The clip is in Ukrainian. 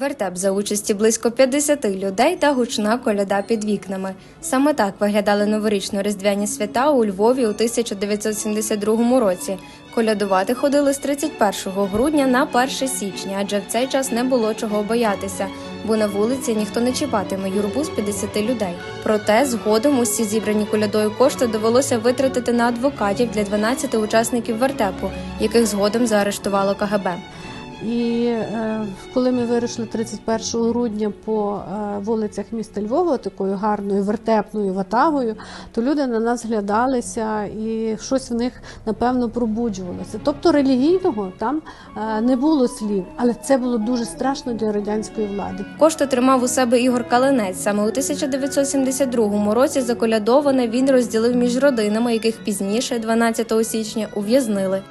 Вертеп за участі близько 50 людей та гучна коляда під вікнами. Саме так виглядали новорічно-різдвяні свята у Львові у 1972 році. Колядувати ходили з 31 грудня на 1 січня, адже в цей час не було чого боятися, бо на вулиці ніхто не чіпатиме юрбу з 50 людей. Проте згодом усі зібрані колядою кошти довелося витратити на адвокатів для 12 учасників вертепу, яких згодом заарештувало КГБ. І е, коли ми вирушили 31 грудня по е, вулицях міста Львова, такою гарною вертепною ватагою, то люди на нас глядалися і щось в них напевно пробуджувалося. Тобто релігійного там е, не було слів, але це було дуже страшно для радянської влади. Кошти тримав у себе Ігор Калинець. Саме у 1972 році заколядоване він розділив між родинами, яких пізніше, 12 січня, ув'язнили.